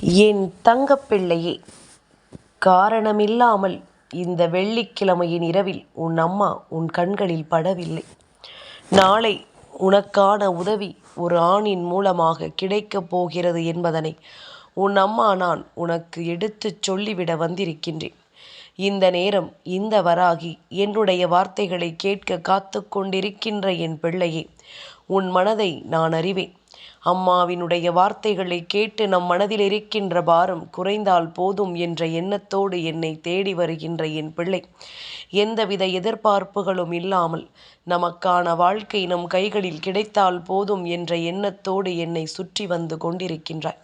என் தங்கப்பிள்ளையே காரணமில்லாமல் இந்த வெள்ளிக்கிழமையின் இரவில் உன் அம்மா உன் கண்களில் படவில்லை. நாளை உனக்கான உதவி ஒரு ஆணின் மூலமாக கிடைக்கப் போகிறது என்பதனை உன் அம்மா நான் உனக்கு எடுத்துச் சொல்லிவிட வந்திருக்கின்றேன். இந்த நேரம் இந்த வராகி என்னுடைய வார்த்தைகளைக் கேட்க காத்து கொண்டிருக்கின்ற என் பிள்ளையே உன் மனதை நான் அறிவேன். அம்மாவினுடைய வார்த்தைகளை கேட்டு நம் மனதில் இருக்கின்ற பாரம் குறைந்தால் போதும் என்ற எண்ணத்தோடு என்னை தேடி வருகின்ற என் பிள்ளை எந்தவித எதிர்பார்ப்புகளும் இல்லாமல் நமக்கான வாழ்க்கை நம் கைகளில் கிடைத்தால் போதும் என்ற எண்ணத்தோடு என்னை சுற்றி வந்து கொண்டிருக்கின்றாய்.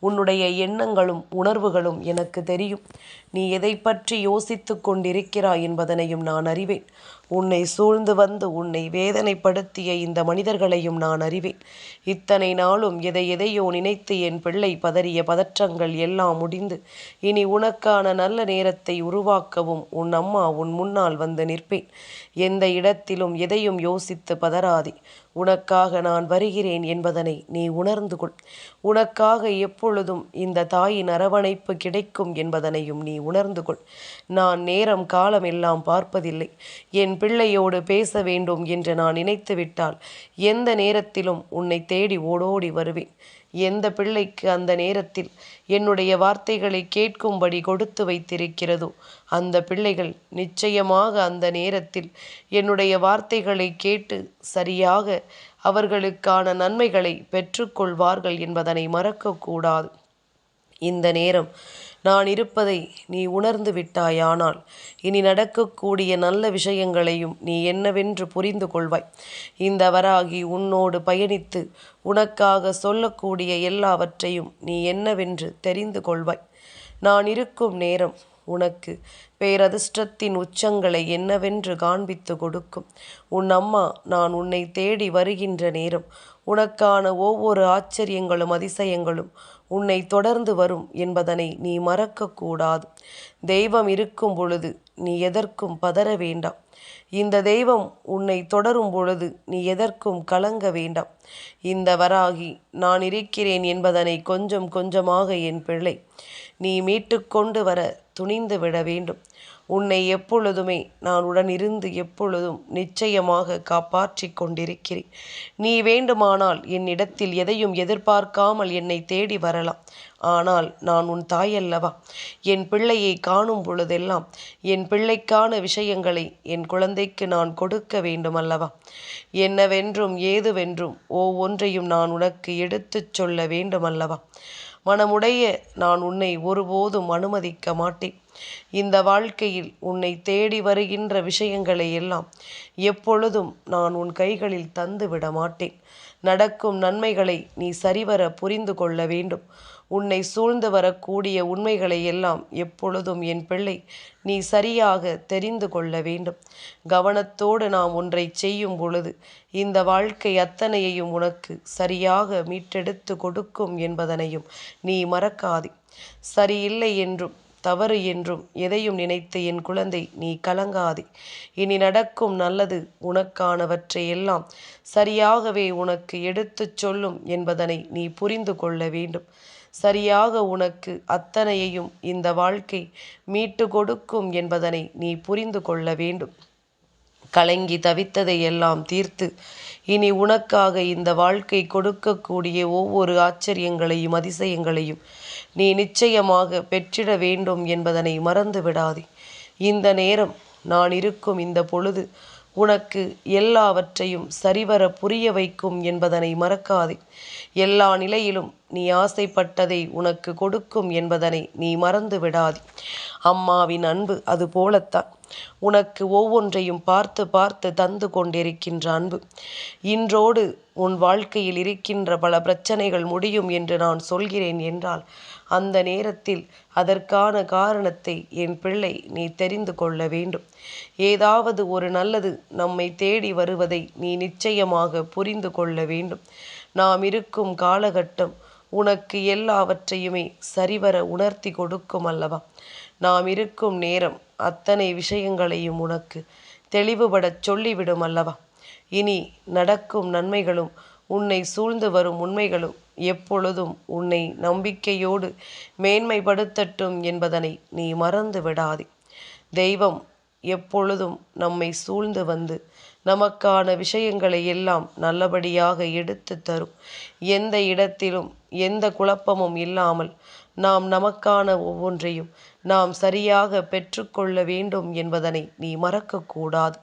உன்னுடைய எண்ணங்களும் உணர்வுகளும் எனக்கு தெரியும். நீ எதை பற்றி யோசித்து கொண்டிருக்கிறாய் என்பதனையும் நான் அறிவேன். உன்னை சூழ்ந்து வந்து உன்னை வேதனைப்படுத்திய இந்த மனிதர்களையும் நான் அறிவேன். இத்தனை நாளும் எதை எதையோ நினைத்து என் பிள்ளை பதறிய பதற்றங்கள் எல்லாம் முடிந்து இனி உனக்கான நல்ல நேரத்தை உருவாக்கவும் உன் அம்மா உன் முன்னால் வந்து நிற்பேன். எந்த இடத்திலும் எதையும் யோசித்து பதறாதே. உனக்காக நான் வருகிறேன் என்பதனை நீ உணர்ந்து கொள். உனக்காக எப்பொழுதும் இந்த தாயின் அரவணைப்பு கிடைக்கும் என்பதனையும் நீ உணர்ந்து கொள். நான் நேரம் காலம் எல்லாம் பார்ப்பதில்லை. என் பிள்ளையோடு பேச வேண்டும் என்று நான் நினைத்துவிட்டால் எந்த நேரத்திலும் உன்னை தேடி ஓடோடி வருவேன். எந்த பிள்ளைக்கு அந்த நேரத்தில் என்னுடைய வார்த்தைகளைக் கேட்கும்படி கொடுத்து வைத்திருக்கிறதோ அந்த பிள்ளைகள் நிச்சயமாக அந்த நேரத்தில் என்னுடைய வார்த்தைகளை கேட்டு சரியாக அவர்களுக்கான நன்மைகளை பெற்றுக்கொள்வார்கள் என்பதனை மறக்கக்கூடாது இந்த நேரம் நான் இருப்பதை நீ உணர்ந்து விட்டாயானால் இனி நடக்கக்கூடிய நல்ல விஷயங்களையும் நீ என்னவென்று புரிந்து கொள்வாய். இந்த வராகி உன்னோடு பயணித்து உனக்காக சொல்லக்கூடிய எல்லாவற்றையும் நீ என்னவென்று தெரிந்து கொள்வாய். நான் இருக்கும் நேரம் உனக்கு பேரதிர்ஷ்டத்தின் உச்சங்களை என்னவென்று காண்பித்து கொடுக்கும். உன் அம்மா நான் உன்னை தேடி வருகின்ற நேரம் உனக்கான ஒவ்வொரு ஆச்சரியங்களும் அதிசயங்களும் உன்னை தொடர்ந்து வரும் என்பதனை நீ மறக்கக்கூடாது தெய்வம் இருக்கும் பொழுது நீ எதற்கும் பதற வேண்டாம். இந்த தெய்வம் உன்னை தொடரும் பொழுது நீ எதற்கும் கலங்க வேண்டாம். இந்த வராகி நான் இருக்கிறேன் என்பதனை கொஞ்சம் கொஞ்சமாக என் பிள்ளை நீ மீட்டுக்கொண்டு கொண்டு துணிந்து விட வேண்டும். உன்னை எப்பொழுதுமே நான் உடனிருந்து எப்பொழுதும் நிச்சயமாக காப்பாற்றிக் கொண்டிருக்கிறேன். நீ வேண்டுமானால் என்னிடத்தில் எதையும் எதிர்பார்க்காமல் என்னைத் தேடி வரலாம். ஆனால் நான் உன் தாயல்லவா. என் பிள்ளையை காணும் பொழுதெல்லாம் என் பிள்ளைக்கான விஷயங்களை என் குழந்தைக்கு நான் கொடுக்க வேண்டுமல்லவா. என்னவென்றும் ஏதுவென்றும் ஒவ்வொன்றையும் நான் உனக்கு எடுத்துச் சொல்ல வேண்டுமல்லவா. மனமுடைய நான் உன்னை ஒருபோதும் அனுமதிக்க மாட்டேன். இந்த வாழ்க்கையில் உன்னை தேடி வருகின்ற விஷயங்களை எல்லாம் எப்பொழுதும் நான் உன் கைகளில் தந்து விட மாட்டேன். நடக்கும் நன்மைகளை நீ சரிவர புரிந்து கொள்ள வேண்டும். உன்னை சூழ்ந்து வரக்கூடிய உண்மைகளை எல்லாம் எப்பொழுதும் என் பிள்ளை நீ சரியாக தெரிந்து கொள்ள வேண்டும். கவனத்தோடு நாம் ஒன்றை செய்யும் பொழுது இந்த வாழ்க்கை அத்தனையையும் உனக்கு சரியாக மீட்டெடுத்து கொடுக்கும் என்பதனையும் நீ மறக்காதே. சரியில்லை என்றும் தவறு என்றும் எதையும் நினைத்து என் குழந்தை நீ கலங்காதே. இனி நடக்கும் நல்லது உனக்கானவற்றை எல்லாம் சரியாகவே உனக்கு எடுத்துச் சொல்லும் என்பதனை நீ புரிந்து கொள்ள வேண்டும். சரியாக உனக்கு அத்தனையையும் இந்த வாழ்க்கை மீட்டு கொடுக்கும் என்பதனை நீ புரிந்து கொள்ள வேண்டும். கலங்கி தவித்ததை எல்லாம் தீர்த்து இனி உனக்காக இந்த வாழ்க்கை கொடுக்கக்கூடிய ஒவ்வொரு ஆச்சரியங்களையும் அதிசயங்களையும் நீ நிச்சயமாக பெற்றிட வேண்டும் என்பதனை மறந்து விடாதே. இந்த நேரம் நான் இருக்கும் இந்த பொழுது உனக்கு எல்லாவற்றையும் சரிவர புரிய வைக்கும் என்பதனை மறக்காதே. எல்லா நிலையிலும் நீ ஆசைப்பட்டதை உனக்கு கொடுக்கும் என்பதனை நீ மறந்து விடாதே. அம்மாவின் அன்பு அது போலத்தான் உனக்கு ஒவ்வொன்றையும் பார்த்து பார்த்து தந்து கொண்டிருக்கின்ற அன்பு. இன்றோடு உன் வாழ்க்கையில் இருக்கின்ற பல பிரச்சனைகள் முடியும் என்று நான் சொல்கிறேன் என்றால் அந்த நேரத்தில் அதற்கான காரணத்தை என் பிள்ளை நீ தெரிந்து கொள்ள வேண்டும். ஏதாவது ஒரு நல்லது நம்மை தேடி வருவதை நீ நிச்சயமாக புரிந்து கொள்ள வேண்டும். நாம் இருக்கும் காலகட்டம் உனக்கு எல்லாவற்றையுமே சரிவர உணர்த்திக் கொடுக்கும் அல்லவா. நாம் இருக்கும் நேரம் அத்தனை விஷயங்களையும் உனக்கு தெளிவுபடச் சொல்லிவிடும் அல்லவா. இனி நடக்கும் நன்மைகளும் உன்னை சூழ்ந்து வரும் உண்மைகளும் எப்பொழுதும் உன்னை நம்பிக்கையோடு மேன்மைப்படுத்தட்டும் என்பதனை நீ மறந்து விடாதே. தெய்வம் எப்பொழுதும் நம்மை சூழ்ந்து வந்து நமக்கான விஷயங்களை எல்லாம் நல்லபடியாக எடுத்து தரும். எந்த இடத்திலும் எந்த குழப்பமும் இல்லாமல் நாம் நமக்கான ஒவ்வொன்றையும் நாம் சரியாக பெற்றுக்கொள்ள வேண்டும் என்பதனை நீ மறக்கக்கூடாது.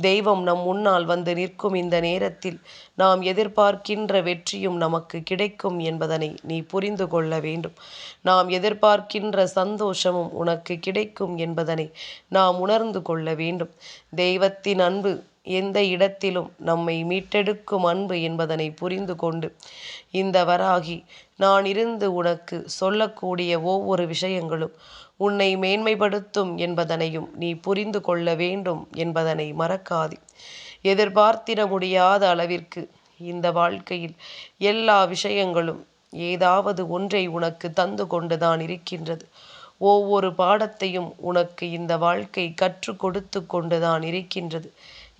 தெய்வம் நம் முன்னால் வந்து நிற்கும் இந்த நேரத்தில் நாம் எதிர்பார்க்கின்ற வெற்றியும் நமக்கு கிடைக்கும் என்பதனை நீ புரிந்து கொள்ள வேண்டும். நாம் எதிர்பார்க்கின்ற சந்தோஷமும் உனக்கு கிடைக்கும் என்பதனை நாம் உணர்ந்து கொள்ள வேண்டும். தெய்வத்தின் அன்பு எந்த இடத்திலும் நம்மை மீட்டெடுக்கும் அன்பு என்பதனை புரிந்து கொண்டு இந்த வராகி நான் இருந்து உனக்கு சொல்லக்கூடிய ஒவ்வொரு விஷயங்களும் உன்னை மேன்மைப்படுத்தும் என்பதனையும் நீ புரிந்து கொள்ள வேண்டும் என்பதனை மறக்காது. எதிர்பார்த்திட முடியாத அளவிற்கு இந்த வாழ்க்கையில் எல்லா விஷயங்களும் ஏதாவது ஒன்றை உனக்கு தந்து கொண்டுதான் இருக்கின்றது. ஒவ்வொரு பாடத்தையும் உனக்கு இந்த வாழ்க்கை கற்றுக் கொடுத்து கொண்டுதான் இருக்கின்றது.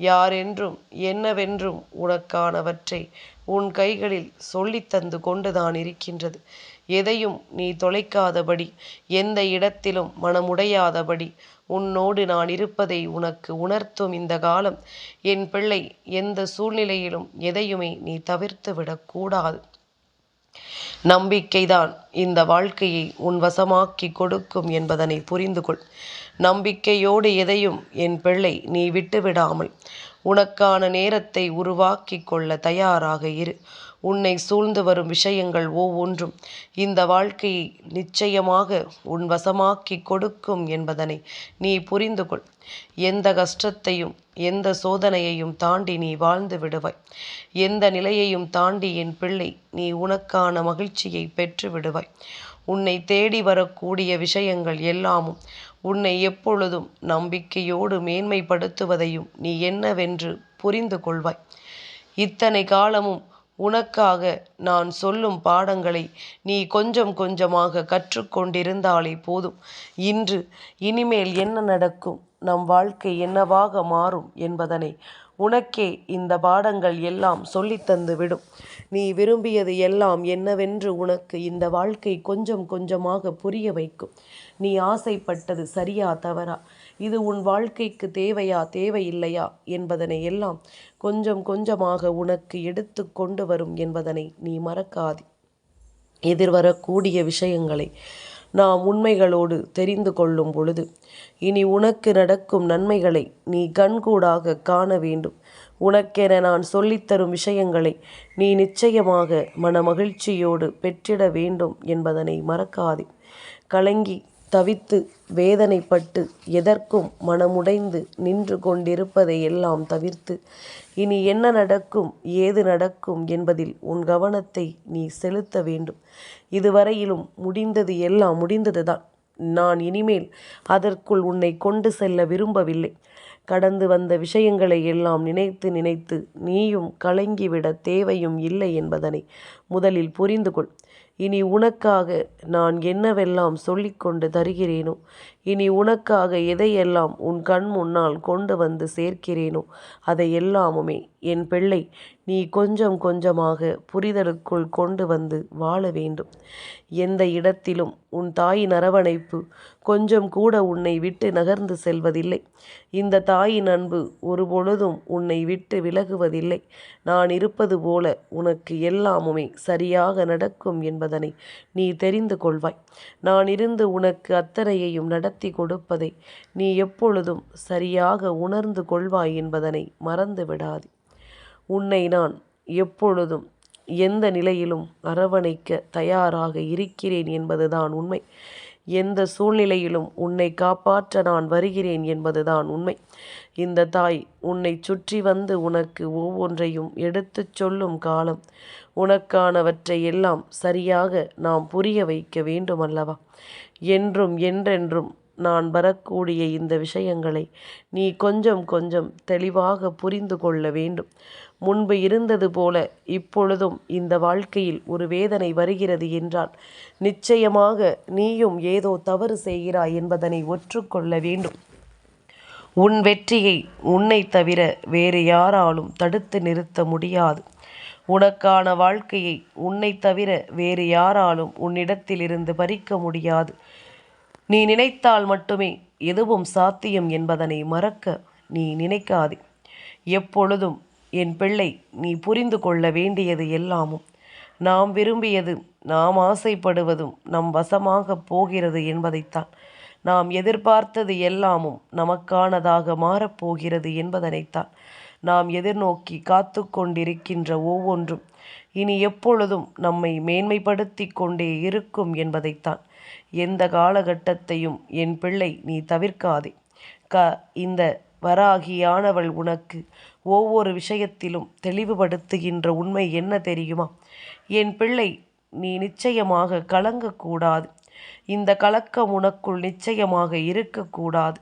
யாரென்றும் என்னவென்றும் உனக்கானவற்றை உன் கைகளில் சொல்லித் தந்து கொண்டுதான் இருக்கின்றது. எதையும் நீ தொலைக்காதபடி எந்த இடத்திலும் மனமுடையாதபடி உன்னோடு நான் இருப்பதை உனக்கு உணர்த்தும் இந்த காலம் என் பிள்ளை எந்த சூழ்நிலையிலும் எதையுமே நீ தவிர்த்து விடக்கூடாது நம்பிக்கைதான் இந்த வாழ்க்கையை உன் வசமாக்கி கொடுக்கும் என்பதனை புரிந்து கொள் நம்பிக்கையோடு எதையும் என் பிள்ளை நீ விட்டுவிடாமல் உனக்கான நேரத்தை உருவாக்கி கொள்ள தயாராக இரு. உன்னை சூழ்ந்து வரும் விஷயங்கள் ஒவ்வொன்றும் இந்த வாழ்க்கையை நிச்சயமாக உன் வசமாக்கி கொடுக்கும் என்பதனை நீ புரிந்து கொள். எந்த கஷ்டத்தையும் எந்த சோதனையையும் தாண்டி நீ வாழ்ந்து விடுவாய். எந்த நிலையையும் தாண்டி என் பிள்ளை நீ உனக்கான மகிழ்ச்சியை பெற்று விடுவாய். உன்னை தேடி வரக்கூடிய விஷயங்கள் எல்லாமும் உன்னை எப்பொழுதும் நம்பிக்கையோடு மேன்மைப்படுத்துவதையும் நீ என்னவென்று புரிந்து கொள்வாய். இத்தனை காலமும் உனக்காக நான் சொல்லும் பாடங்களை நீ கொஞ்சம் கொஞ்சமாக கற்றுக்கொண்டிருந்தாலே போதும். இன்று இனிமேல் என்ன நடக்கும்? நம் வாழ்க்கை என்னவாக மாறும் என்பதனை உனக்கே இந்த பாடங்கள் எல்லாம் சொல்லித்தந்து விடும் நீ விரும்பியது எல்லாம் என்னவென்று உனக்கு இந்த வாழ்க்கை கொஞ்சம் கொஞ்சமாக புரிய வைக்கும். நீ ஆசைப்பட்டது சரியா தவறா? இது உன் வாழ்க்கைக்கு தேவையா தேவையில்லையா என்பதனை எல்லாம் கொஞ்சம் கொஞ்சமாக உனக்கு எடுத்து கொண்டு வரும் என்பதனை நீ மறக்காது. எதிர்வரக்கூடிய விஷயங்களை நாம் உண்மைகளோடு தெரிந்து கொள்ளும் பொழுது இனி உனக்கு நடக்கும் நன்மைகளை நீ கண்கூடாக காண வேண்டும். உனக்கென நான் சொல்லித்தரும் விஷயங்களை நீ நிச்சயமாக மன மகிழ்ச்சியோடு பெற்றிட வேண்டும் என்பதனை மறக்காதே. கலங்கி தவித்து வேதனைப்பட்டு எதற்கும் மனமுடைந்து நின்று கொண்டிருப்பதை எல்லாம் தவிர்த்து இனி என்ன நடக்கும் ஏது நடக்கும் என்பதில் உன் கவனத்தை நீ செலுத்த வேண்டும். இதுவரையிலும் முடிந்தது எல்லாம் முடிந்ததுதான். நான் இனிமேல் அதற்குள் உன்னை கொண்டு செல்ல விரும்பவில்லை. கடந்து வந்த விஷயங்களை எல்லாம் நினைத்து நினைத்து நீயும் கலங்கிவிட தேவையும் இல்லை என்பதனை முதலில் புரிந்து கொள் இனி உனக்காக நான் என்னவெல்லாம் சொல்லிக்கொண்டு தருகிறேனோ இனி உனக்காக எதையெல்லாம் உன் கண் முன்னால் கொண்டு வந்து சேர்க்கிறேனோ அதை எல்லாமுமே என் பிள்ளை நீ கொஞ்சம் கொஞ்சமாக புரிதலுக்குள் கொண்டு வந்து வாழ வேண்டும். எந்த இடத்திலும் உன் தாயின் அரவணைப்பு கொஞ்சம் கூட உன்னை விட்டு நகர்ந்து செல்வதில்லை. இந்த தாயின் அன்பு ஒருபொழுதும் உன்னை விட்டு விலகுவதில்லை. நான் இருப்பது போல உனக்கு எல்லாமுமே சரியாக நடக்கும் என்பதனை நீ தெரிந்து கொள்வாய். நான் இருந்து உனக்கு அத்தனையையும் நடத்த கொடுப்பதை நீ எப்பொழுதும் சரியாக உணர்ந்து கொள்வாய் என்பதனை மறந்து விடாதே. உன்னை நான் எப்பொழுதும் எந்த நிலையிலும் அரவணைக்க தயாராக இருக்கிறேன் என்பதுதான் உண்மை. எந்த சூழ்நிலையிலும் உன்னை காப்பாற்ற நான் வருகிறேன் என்பதுதான் உண்மை. இந்த தாய் உன்னை சுற்றி வந்து உனக்கு ஒவ்வொன்றையும் எடுத்துச் சொல்லும் காலம். உனக்கானவற்றை எல்லாம் சரியாக நாம் புரிய வைக்க வேண்டுமல்லவா? என்றும் என்றென்றும் நான் வரக்கூடிய இந்த விஷயங்களை நீ கொஞ்சம் கொஞ்சம் தெளிவாக புரிந்து கொள்ள வேண்டும். முன்பு இருந்தது போல இப்பொழுதும் இந்த வாழ்க்கையில் ஒரு வேதனை வருகிறது என்றால் நிச்சயமாக நீயும் ஏதோ தவறு செய்கிறாய் என்பதனை ஒற்றுக்கொள்ள வேண்டும். உன் வெற்றியை உன்னை தவிர வேறு யாராலும் தடுத்து நிறுத்த முடியாது. உனக்கான வாழ்க்கையை உன்னைத் தவிர வேறு யாராலும் உன்னிடத்திலிருந்து பறிக்க முடியாது. நீ நினைத்தால் மட்டுமே எதுவும் சாத்தியம் என்பதனை மறக்க நீ நினைக்காதே. எப்பொழுதும் என் பிள்ளை நீ புரிந்து கொள்ள வேண்டியது எல்லாமும். நாம் விரும்பியது நாம் ஆசைப்படுவதும் நம் வசமாகப் போகிறது என்பதைத்தான். நாம் எதிர்பார்த்தது எல்லாமும் நமக்கானதாக மாறப்போகிறது என்பதனைத்தான். நாம் எதிர்நோக்கி காத்து கொண்டிருக்கின்ற ஒவ்வொன்றும் இனி எப்பொழுதும் நம்மை மேன்மைப்படுத்தி கொண்டே இருக்கும் என்பதைத்தான். எந்த காலகட்டத்தையும் என் பிள்ளை நீ தவிர்க்காதே. க இந்த வராகியானவள் உனக்கு ஒவ்வொரு விஷயத்திலும் தெளிவுபடுத்துகின்ற உண்மை என்ன தெரியுமா? என் பிள்ளை நீ நிச்சயமாக கலங்கக்கூடாது. இந்த கலக்கம் உனக்குள் நிச்சயமாக இருக்கக்கூடாது.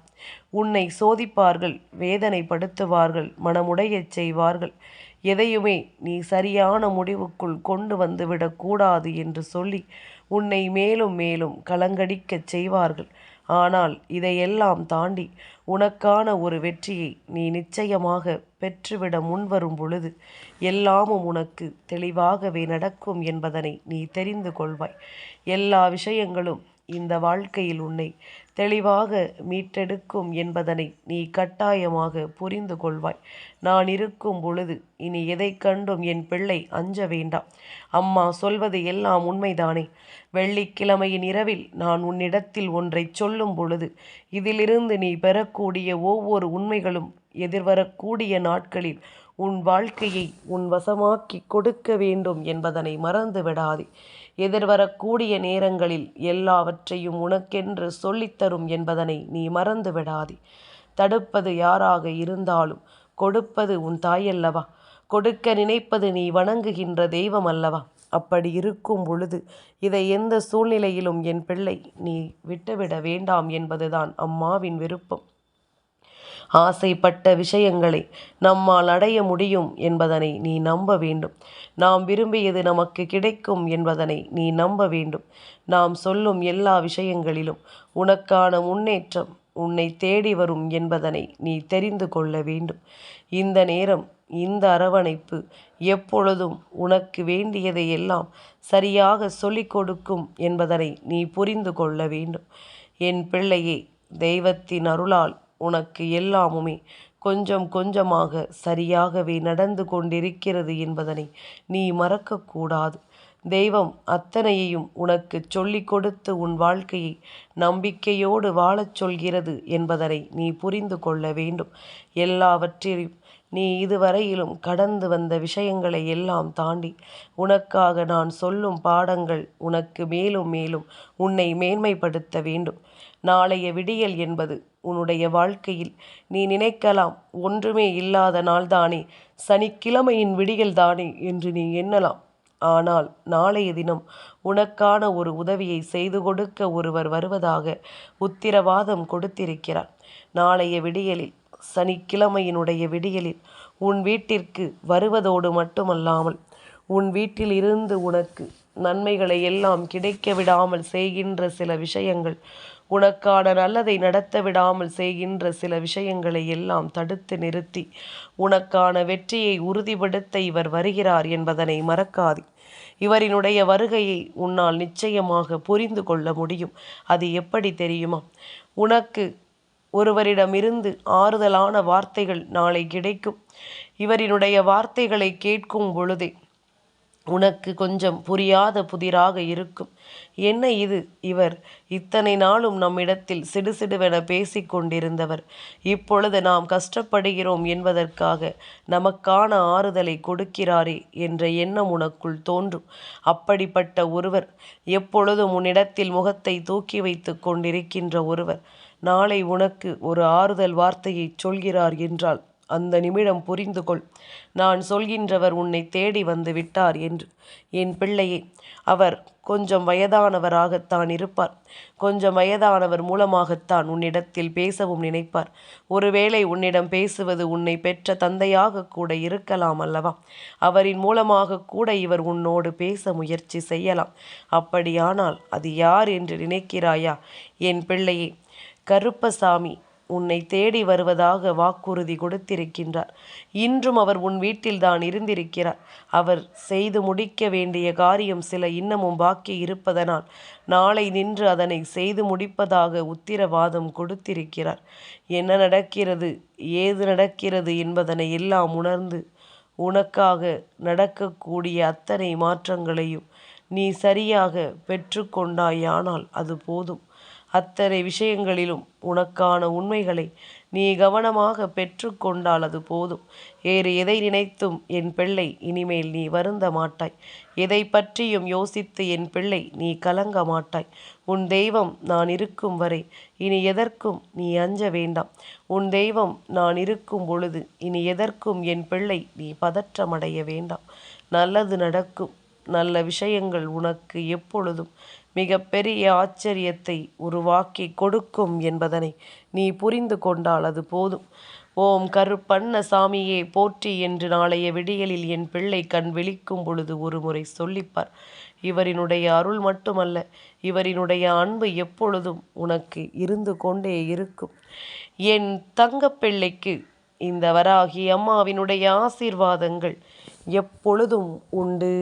உன்னை சோதிப்பார்கள் வேதனைப்படுத்துவார்கள் மனமுடையச் செய்வார்கள். எதையுமே நீ சரியான முடிவுக்குள் கொண்டு வந்துவிடக்கூடாது என்று சொல்லி உன்னை மேலும் மேலும் கலங்கடிக்கச் செய்வார்கள். ஆனால் இதையெல்லாம் தாண்டி உனக்கான ஒரு வெற்றியை நீ நிச்சயமாக பெற்றுவிட முன்வரும் பொழுது எல்லாமும் உனக்கு தெளிவாகவே நடக்கும் என்பதனை நீ தெரிந்து கொள்வாய். எல்லா விஷயங்களும் இந்த வாழ்க்கையில் உன்னை தெளிவாக மீட்டெடுக்கும் என்பதனை நீ கட்டாயமாக புரிந்து கொள்வாய். நான் இருக்கும் பொழுது இனி எதை கண்டும் என் பிள்ளை அஞ்ச வேண்டாம். அம்மா சொல்வது எல்லாம் உண்மைதானே. வெள்ளிக்கிழமையின் இரவில் நான் உன்னிடத்தில் ஒன்றை சொல்லும் பொழுது இதிலிருந்து நீ பெறக்கூடிய ஒவ்வொரு உண்மைகளும் எதிர்வரக்கூடிய நாட்களில் உன் வாழ்க்கையை உன் வசமாக்கி கொடுக்க வேண்டும் என்பதனை மறந்து விடாதே எதிர்வரக்கூடிய நேரங்களில் எல்லாவற்றையும் உனக்கென்று சொல்லித்தரும் என்பதனை நீ மறந்து விடாதே தடுப்பது யாராக இருந்தாலும் கொடுப்பது உன் தாயல்லவா? கொடுக்க நினைப்பது நீ வணங்குகின்ற தெய்வம் அல்லவா அப்படி இருக்கும் பொழுது இதை எந்த சூழ்நிலையிலும் என் பிள்ளை நீ விட்டுவிட வேண்டாம் என்பதுதான் அம்மாவின் விருப்பம். ஆசைப்பட்ட விஷயங்களை நம்மால் அடைய முடியும் என்பதனை நீ நம்ப வேண்டும். நாம் விரும்பியது நமக்கு கிடைக்கும் என்பதனை நீ நம்ப வேண்டும். நாம் சொல்லும் எல்லா விஷயங்களிலும் உனக்கான முன்னேற்றம் உன்னை தேடி வரும் என்பதனை நீ தெரிந்து கொள்ள வேண்டும். இந்த நேரம் இந்த அரவணைப்பு எப்பொழுதும் உனக்கு வேண்டியதை எல்லாம் சரியாக சொல்லிக் கொடுக்கும் என்பதனை நீ புரிந்து கொள்ள வேண்டும். என் பிள்ளையே தெய்வத்தின் அருளால் உனக்கு எல்லாமுமே கொஞ்சம் கொஞ்சமாக சரியாகவே நடந்து கொண்டிருக்கிறது என்பதனை நீ மறக்கக்கூடாது. தெய்வம் அத்தனையையும் உனக்கு சொல்லிக் கொடுத்து உன் வாழ்க்கையை நம்பிக்கையோடு வாழச் சொல்கிறது என்பதனை நீ புரிந்து கொள்ள வேண்டும். எல்லாவற்றையும் நீ இதுவரையிலும் கடந்து வந்த விஷயங்களை எல்லாம் தாண்டி உனக்காக நான் சொல்லும் பாடங்கள் உனக்கு மேலும் மேலும் உன்னை மேன்மைப்படுத்த வேண்டும். நாளைய விடியல் என்பது உன்னுடைய வாழ்க்கையில் நீ நினைக்கலாம் ஒன்றுமே இல்லாத நாள்தானே. சனிக்கிழமையின் விடியல் தானே என்று நீ எண்ணலாம். ஆனால் நாளைய தினம் உனக்கான ஒரு உதவியை செய்து கொடுக்க ஒருவர் வருவதாக உத்திரவாதம் கொடுத்திருக்கிறார். நாளைய விடியலில் சனிக்கிழமையினுடைய விடியலில் உன் வீட்டிற்கு வருவதோடு மட்டுமல்லாமல் உன் வீட்டில் இருந்து உனக்கு நன்மைகளை எல்லாம் கிடைக்க விடாமல் செய்கின்ற சில விஷயங்கள் உனக்கான நல்லதை நடத்த விடாமல் செய்கின்ற சில விஷயங்களை எல்லாம் தடுத்து நிறுத்தி உனக்கான வெற்றியை உறுதிப்படுத்த இவர் வருகிறார் என்பதனை மறக்காதே. இவரினுடைய வருகையை உன்னால் நிச்சயமாக புரிந்து கொள்ள முடியும். அது எப்படி தெரியுமா? உனக்கு ஒருவரிடமிருந்து ஆறுதலான வார்த்தைகள் நாளை கிடைக்கும். இவரினுடைய வார்த்தைகளை கேட்கும் பொழுதே உனக்கு கொஞ்சம் புரியாத புதிராக இருக்கும். என்ன இது? இவர் இத்தனை நாளும் நம்மிடத்தில் சிடுசிடுவென பேசிக் கொண்டிருந்தவர். இப்பொழுது நாம் கஷ்டப்படுகிறோம் என்பதற்காக நமக்கான ஆறுதலை கொடுக்கிறாரே என்ற எண்ணம் உனக்குள் தோன்றும். அப்படிப்பட்ட ஒருவர் எப்பொழுதும் உன்னிடத்தில் முகத்தை தூக்கி வைத்து கொண்டிருக்கின்ற ஒருவர். நாளை உனக்கு ஒரு ஆறுதல் வார்த்தையை சொல்கிறார் என்றால் அந்த நிமிடம் புரிந்து கொள் நான் சொல்கின்றவர் உன்னை தேடி வந்து விட்டார் என்று. என் பிள்ளையே அவர் கொஞ்சம் வயதானவராகத்தான் இருப்பார். கொஞ்சம் வயதானவர் மூலமாகத்தான் உன்னிடத்தில் பேசவும் நினைப்பார். ஒருவேளை உன்னிடம் பேசுவது உன்னை பெற்ற தந்தையாக கூட இருக்கலாம் அல்லவா? அவரின் மூலமாக கூட இவர் உன்னோடு பேச முயற்சி செய்யலாம். அப்படியானால் அது யார் என்று நினைக்கிறாயா? என் பிள்ளையே கருப்பசாமி உன்னை தேடி வருவதாக வாக்குறுதி கொடுத்திருக்கின்றார். இன்றும் அவர் உன் வீட்டில்தான் இருந்திருக்கிறார். அவர் செய்து முடிக்க வேண்டிய காரியம் சில இன்னமும் பாக்கி இருப்பதனால் நாளை நின்று அதனை செய்து முடிப்பதாக உத்திரவாதம் கொடுத்திருக்கிறார். என்ன நடக்கிறது? ஏது நடக்கிறது என்பதனை எல்லாம் உணர்ந்து உனக்காக நடக்கக்கூடிய அத்தனை மாற்றங்களையும் நீ சரியாக பெற்றுக்கொண்டாயானால் அது போதும். அத்தனை விஷயங்களிலும் உனக்கான உண்மைகளை நீ கவனமாக பெற்றுக்கொண்டால் அது போதும். வேறு எதை நினைத்தும் என் பிள்ளை இனிமேல் நீ வருந்த மாட்டாய். எதை பற்றியும் யோசித்து என் பிள்ளை நீ கலங்க மாட்டாய். உன் தெய்வம் நான் இருக்கும் வரை இனி எதற்கும் நீ அஞ்ச வேண்டாம். உன் தெய்வம் நான் இருக்கும் பொழுது இனி எதற்கும் என் பிள்ளை நீ பதற்றமடைய வேண்டாம். நல்லது நடக்கும். நல்ல விஷயங்கள் உனக்கு எப்பொழுதும் மிகப்பெரிய ஆச்சரியத்தை உருவாக்கி கொடுக்கும் என்பதனை நீ புரிந்து கொண்டால் அது போதும். ஓம் கருப்பண்ண சாமியே போற்றி என்று நாளைய விடியலில் என் பிள்ளை கண் விழிக்கும் பொழுது ஒரு முறை சொல்லிப்பார். இவரினுடைய அருள் மட்டுமல்ல இவரினுடைய அன்பு எப்பொழுதும் உனக்கு இருந்து கொண்டே இருக்கும். என் தங்கப்பிள்ளைக்கு இந்த வராகி அம்மாவினுடைய ஆசீர்வாதங்கள் எப்பொழுதும் உண்டு.